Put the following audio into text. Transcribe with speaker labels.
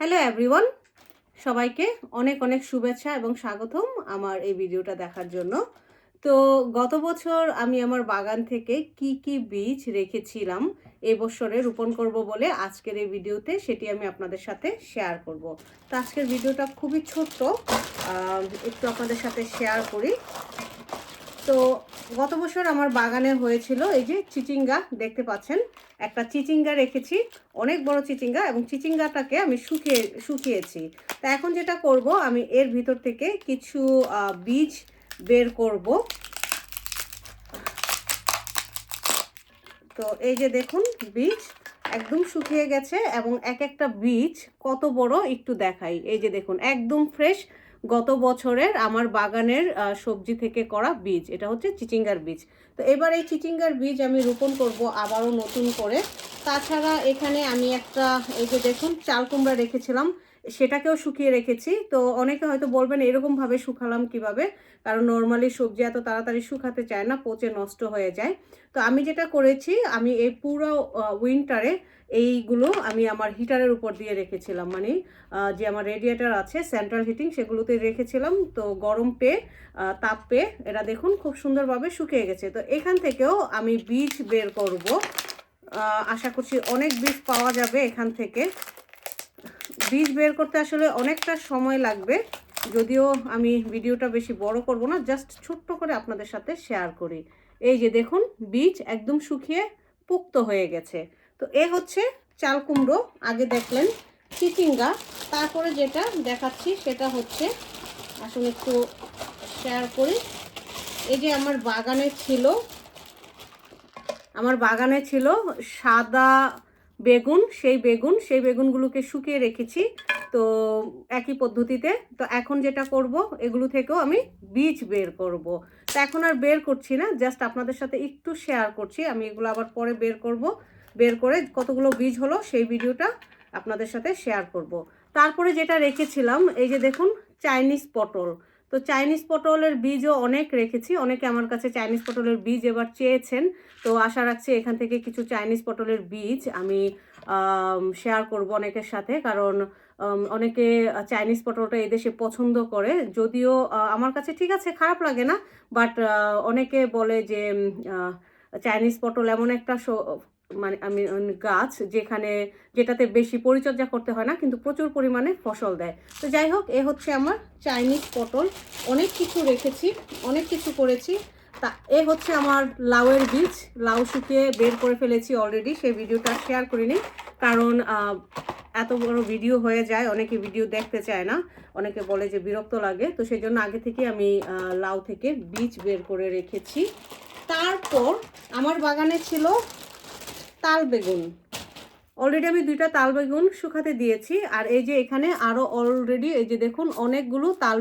Speaker 1: Hello everyone সবাইকে অনেক অনেক শুভেচ্ছা এবং স্বাগতম আমার এই ভিডিওটা দেখার জন্য। তো গত বছর আমি আমার বাগান থেকে কি কি বীজ রেখেছিলাম এবছরে রোপণ করব বলে আজকের এই ভিডিওতে সেটি আমি আপনাদের সাথে শেয়ার করব। তো আজকের ভিডিওটা খুবই ছোট্ট একটু আপনাদের সাথে শেয়ার করি। তো গত বছর আমার বাগানে হয়েছিল এই যে চিচিঙ্গা, দেখতে পাচ্ছেন? একটা চিচিঙ্গা রেখেছি, অনেক বড় চিচিঙ্গা এবং চিচিঙ্গাটাকে আমি শুকিয়ে, শুকিয়েছি। তা এখন যেটা করব, আমি এর ভিতর থেকে কিছু বীজ বের করব। তো এই যে দেখুন, বীজ একদম শুকিয়ে গেছে এবং এক একটা বীজ কত বড় একটু দেখাই। এই যে দেখুন, একদম ফ্রেশ গত বছরের আমার বাগানের সবজি থেকে করা বীজ, এটা হচ্ছে চিচিঙ্গার বীজ। তো এবার এই চিচিঙ্গার বীজ আমি রোপণ করব আবারও নতুন করে। তাছাড়া এখানে আমি একটা, এই যে দেখুন, চাল কুমড়া রেখেছিলাম। সেটাকেও শুকিয়ে রেখেছি। তো অনেকে হয়তো বলবেন এরকমভাবে শুকালাম কীভাবে? কারণ নর্মালি সবজি এত তাড়াতাড়ি শুকাতে চায় না, পচে নষ্ট হয়ে যায়। তো আমি যেটা করেছি, আমি এই পুরো উইন্টারে এইগুলো আমি আমার হিটারের উপর দিয়ে রেখেছিলাম। মানে যে আমার রেডিয়েটার আছে সেন্ট্রাল হিটিং সেগুলোতে রেখেছিলাম। তো গরম পেয়ে তাপ পেয়ে এটা দেখুন খুব সুন্দরভাবে শুকিয়ে গেছে। তো এখান থেকেও আমি বীজ বের করব। আশা করছি অনেক বীজ পাওয়া যাবে এখান থেকে। বীজ বের করতে আসলে অনেকটা সময় লাগবে। যদিও আমি ভিডিওটা বেশি বড় করব না, জাস্ট ছোট্ট করে আপনাদের সাথে শেয়ার করি। এই যে দেখুন, বীজ একদম শুকিয়ে পুক্ত হয়ে গেছে। তো এ হচ্ছে চাল কুমড়ো। আগে দেখলেন চিচিঙ্গা, তারপরে যেটা দেখাচ্ছি সেটা হচ্ছে, আসলে একটু শেয়ার করি। এই যে আমার বাগানে ছিল, আমার বাগানে ছিল সাদা বেগুন, সেই বেগুন, সেই বেগুনগুলোকে শুকিয়ে রেখেছি। তো একই পদ্ধতিতে। তো এখন যেটা করব, এগুলো থেকেও আমি বীজ বের করব। তো এখন আর বের করছি না, জাস্ট আপনাদের সাথে একটু শেয়ার করছি। আমি এগুলো আবার পরে বের করব। বের করে কতগুলো বীজ হলো, সেই ভিডিওটা আপনাদের সাথে শেয়ার করব। তারপরে যেটা রেখেছিলাম, এই যে দেখুন, চাইনিজ পটল। তো চাইনিজ পটলের বীজও অনেক রেখেছি। অনেকে আমার কাছে চাইনিজ পটলের বীজ এবার চেয়েছেন। তো আশা রাখছি এখান থেকে কিছু চাইনিজ পটলের বীজ আমি শেয়ার করব অনেকের সাথে। কারণ অনেকে চাইনিজ পটলটা এদেশে পছন্দ করে। যদিও আমার কাছে ঠিক আছে, খারাপ লাগে না। বাট অনেকে বলে যে চাইনিজ পটল এমন একটা মানে আমি গাছ যেখানে, যেটাতে বেশি পরিচর্যা করতে হয় না, কিন্তু প্রচুর পরিমাণে ফসল দেয়। তো যাই হোক, এ হচ্ছে আমার চাইনিজ পটল। অনেক কিছু রেখেছি, অনেক কিছু করেছি। তা, এ হচ্ছে আমার লাউয়ের বীজ। লাউ শুকিয়ে বের করে ফেলেছি অলরেডি সেই ভিডিওটা শেয়ার করিনি। কারণ এত বড় ভিডিও হয়ে যায়, অনেকে ভিডিও দেখতে চায় না। অনেকে বলে যে বিরক্ত লাগে। তো সেই জন্য আগে থেকে আমি লাউ থেকে বীজ বের করে রেখেছি। তারপর, আমার বাগানে ছিল তাল বেগুন। অলরেডি আমি দুইটা তাল বেগুন শুকাতে দিয়েছি। আর এই যে এখানে আরও অলরেডি এই যে দেখুন, অনেকগুলো তাল